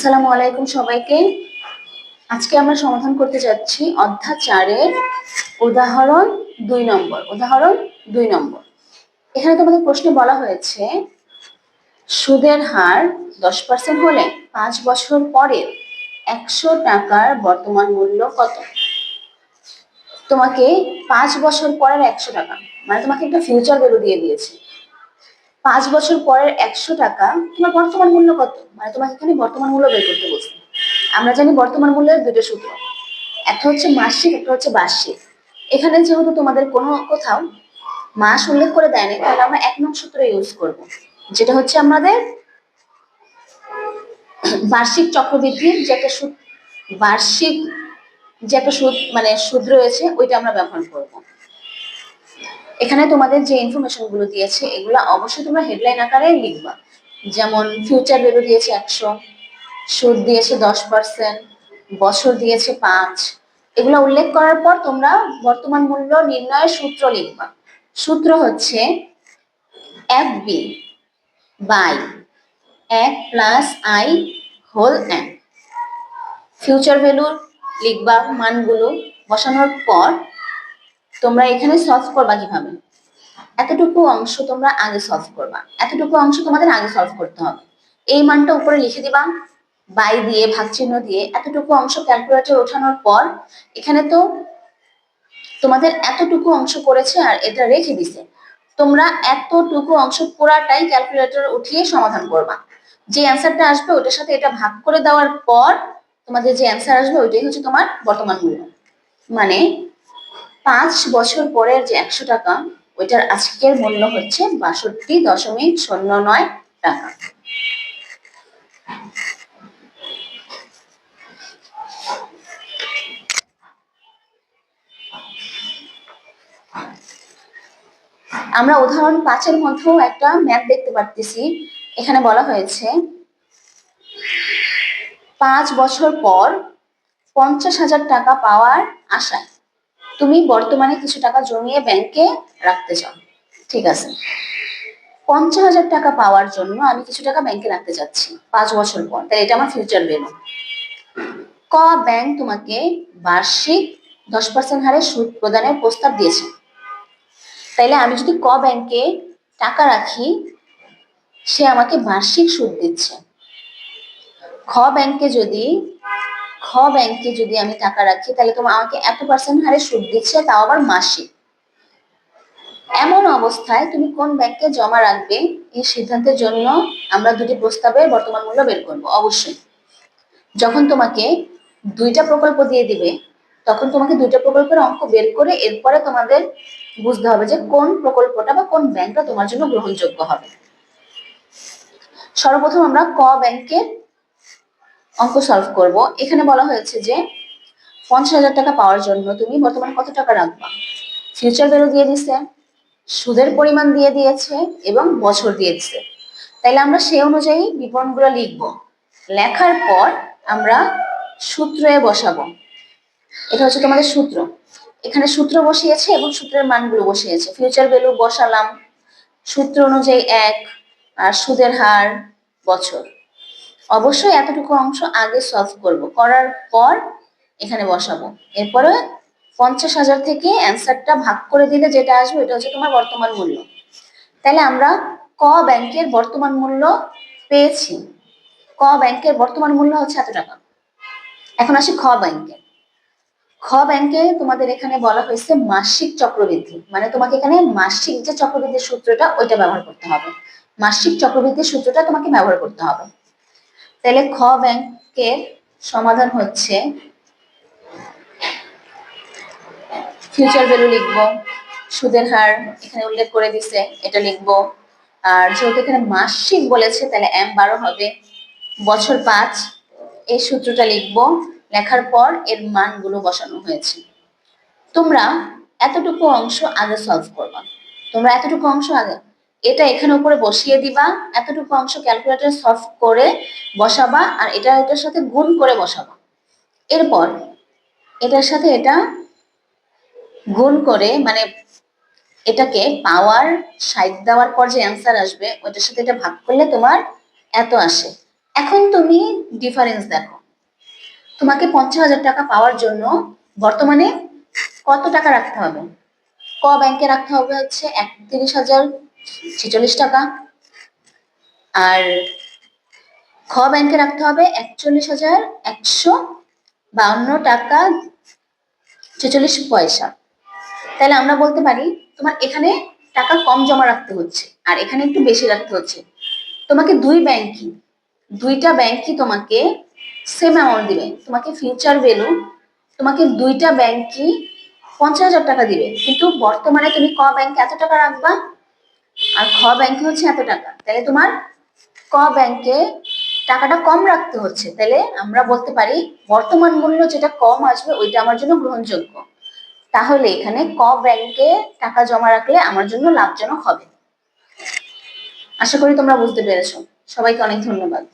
আসসালামু আলাইকুম সবাইকে। আজকে আমরা সমাধান করতে যাচ্ছি অধ্যায় চারের উদাহরণ দুই নম্বর, উদাহরণ দুই নম্বর। এখানে তোমাদের প্রশ্নে বলা হয়েছে, সুদের হার দশ পার্সেন্ট হলে পাঁচ বছর পরে একশো টাকার বর্তমান মূল্য কত? তোমাকে পাঁচ বছর পরের একশো টাকা মানে তোমাকে একটা ফিউচার ভ্যালু দিয়ে দিয়েছে। পাঁচ বছর পরের একশো টাকা, তোমার বর্তমান মূল্য কত? মানে তোমাকে এখানে বর্তমান মূল্য বের করতে বলছে। আমরা জানি বর্তমান মূল্যের দুটো সূত্র। একটা হচ্ছে মাসিক, একটা হচ্ছে বার্ষিক। এখানে যেহেতু তোমাদের কোনো কোথাও মাস উল্লেখ করে দেয়নি তাহলে আমরা এক নং সূত্র ইউজ করব। যেটা হচ্ছে আমাদের বার্ষিক চক্রবৃদ্ধির যে একটা বার্ষিক যে একটা সুদ মানে সুদ রয়েছে, ওইটা আমরা ব্যবহার করব। এখানে তোমাদের যে ইনফরমেশনগুলো দিয়েছে, এগুলো অবশ্যই তোমরা হেডলাইন আকারে লিখবা। যেমন ফিউচার ভ্যালু দিয়েছে একশো, সুদ দিয়েছে দশ পার্সেন্ট বছর দিয়েছে পাঁচ। এগুলো উল্লেখ করার পর তোমরা বর্তমান মূল্য নির্ণয়ের সূত্র লিখবা। সূত্র হচ্ছে এফ বি বাই এক plus I whole N future ভ্যালুর লিখবা মানগুলো বসানোর পর তোমরা এখানে সলভ করবা কীভাবে? এতটুকু অংশ তোমরা আগে সলভ করবা। এতটুকু অংশ তোমাদের আগে সলভ করতে হবে। এই মানটা উপরে লিখে দিবা, বাই দিয়ে ভাগ চিহ্ন দিয়ে, এতটুকু অংশ ক্যালকুলেটর ওঠানোর পর, এখানে তো তোমাদের এতটুকু অংশ করেছে আর এটা রেখে দিছে। তোমরা এতটুকু অংশ পুরাটাই ক্যালকুলেটর উঠিয়ে সমাধান করবা। যে অ্যান্সারটা আসবে ওটার সাথে এটা ভাগ করে দেওয়ার পর তোমাদের যে অ্যান্সার আসবে ওইটাই হচ্ছে তোমার বর্তমান মূল্য। মানে পাঁচ বছর পরের যে একশো টাকা, ওইটার আজকের মূল্য হচ্ছে বাষট্টি দশমিক শূন্য নয় টাকা। আমরা উদাহরণ পাঁচের মধ্যেও একটা ম্যাপ দেখতে পারতেছি। এখানে বলা হয়েছে, পাঁচ বছর পর পঞ্চাশ হাজার টাকা পাওয়ার আশায় তুমি বর্তমানে কিছু টাকা জমিয়ে ব্যাংকে রাখতে চাও। ঠিক আছে। পঞ্চাশ হাজার টাকা পাওয়ার জন্য আমি কিছু টাকা ব্যাংকে রাখতে চাচ্ছি, পাঁচ বছর পর। তাহলে এটা আমার ফিউচার ভ্যালু ক ব্যাংক তোমাকে বার্ষিক দশ পার্সেন্ট হারে সুদ প্রদানের প্রস্তাব দিয়েছে। তাইলে আমি যদি ক ব্যাংকে টাকা রাখি, সে আমাকে বার্ষিক সুদ দিচ্ছে। খ ব্যাংকে যদি খ ব্যাংকে যদি আমি টাকা রাখি, তাহলে তোমার আমাকে এত পার্সেন্ট হারে সুদ দিচ্ছে, তাও আবার মাসিক। এমন অবস্থায় তুমি কোন ব্যাংকে জমা রাখবে, এই সিদ্ধান্তের জন্য আমরা দুটি প্রস্তাবের বর্তমান মূল্য বের করব, অবশ্যই। যখন তোমাকে দুইটা প্রকল্প দিয়ে দিবে, তখন তোমাকে দুইটা প্রকল্পের অঙ্ক বের করে এরপরে তোমাদের বুঝতে হবে যে কোন প্রকল্পটা বা কোন ব্যাংকটা তোমার জন্য গ্রহণযোগ্য হবে। সর্বপ্রথম আমরা ক ব্যাংকের অঙ্ক সলভ করব। এখানে বলা হয়েছে যে পঞ্চাশ হাজার টাকা পাওয়ার জন্য তুমি বর্তমানে কত টাকা রাখবা? ফিউচার ভ্যালু দিয়ে দিছে, সুদের পরিমাণ দিয়ে দিয়েছে এবং বছর দিয়ে দিছে তাইলে আমরা সেই অনুযায়ী বিবরণগুলো লিখব। লেখার পর আমরা সূত্রে বসাবো। এটা হচ্ছে তোমাদের সূত্র। এখানে সূত্র বসিয়েছে এবং সূত্রের মানগুলো বসিয়েছে। ফিউচার ভ্যালু বসালাম, সূত্র অনুযায়ী এক, আর সুদের হার বছর। অবশ্যই এতটুকু অংশ আগে সলভ করব। করার পর এখানে বসাবো। এরপরে পঞ্চাশ হাজার থেকে অ্যান্সারটা ভাগ করে দিলে যেটা আসবে এটা হচ্ছে তোমার বর্তমান মূল্য। তাহলে আমরা ক ব্যাংকের বর্তমান মূল্য পেয়েছি। ক ব্যাংকের বর্তমান মূল্য হচ্ছে এত টাকা। এখন আসি খ ব্যাংকে। খ ব্যাংকে তোমাদের এখানে বলা হয়েছে মাসিক চক্রবৃদ্ধি। মানে তোমাকে এখানে মাসিক যে চক্রবৃদ্ধির সূত্রটা ওইটা ব্যবহার করতে হবে। মাসিক চক্রবৃদ্ধির সূত্রটা তোমাকে ব্যবহার করতে হবে। তাহলে খ ব্যাংকের সমাধান হচ্ছে। ফিউচার ভ্যালু লিখব, সুদের হার এখানে উল্লেখ করে দিছে, এটা লিখব। আর যেহেতু এখানে মাসিক বলেছে, তাহলে এম বারো হবে। বছর পাঁচ, এই সূত্রটা লিখব। লেখার পর এর মানগুলো বসানো হয়েছে। তোমরা এতটুকু অংশ আগে সলভ করবা। তোমরা এতটুকু অংশ আগে এটা এখানে উপরে বসিয়ে দিবা, এতটুকু অংশ ক্যালকুলেটর সলভ করে বসাবা আর এটা এটার সাথে গুণ করে বসাবা। এরপর এটার সাথে এটা গুণ করে মানে এটাকে পাওয়ার সাইড দেওয়ার পর যে অ্যান্সার আসবে, ওইটার সাথে এটা ভাগ করলে তোমার এত আসে। এখন তুমি ডিফারেন্স দেখো। তোমাকে পঞ্চাশ হাজার টাকা পাওয়ার জন্য বর্তমানে কত টাকা রাখতে হবে? ক ব্যাংকে রাখতে হবে হচ্ছে একত্রিশ হাজার ছেচল্লিশ টাকা। আর খ ব্যাংকে রাখতে হবে একচল্লিশ হাজার একশো বাউন্ন টাকা ছেচল্লিশ পয়সা। তাহলে আমরা বলতে পারি, তোমার এখানে টাকা কম জমা রাখতে হচ্ছে, আর এখানে একটু বেশি রাখতে হচ্ছে। তোমাকে দুই ব্যাংকই, দুইটা ব্যাংকই তোমাকে সেম অ্যামাউন্ট দিবে। তোমাকে ফিউচার ভ্যালু তোমাকে দুইটা ব্যাংকই পঞ্চাশ হাজার টাকা দিবে। কিন্তু বর্তমানে তুমি ক ব্যাংকে এত টাকা রাখবা? আর খ ব্যাংকে হচ্ছে এত টাকা। তাহলে তোমার ক ব্যাংকে টাকাটা কম রাখতে হচ্ছে। তাহলে আমরা বলতে পারি, বর্তমান মূল্য যেটা কম আসবে, ওইটা আমার জন্য গ্রহণযোগ্য। তাহলে এখানে ক ব্যাংকে টাকা জমা রাখলে আমার জন্য লাভজনক হবে। আশা করি তোমরা বুঝতে পেরেছ। সবাইকে অনেক ধন্যবাদ।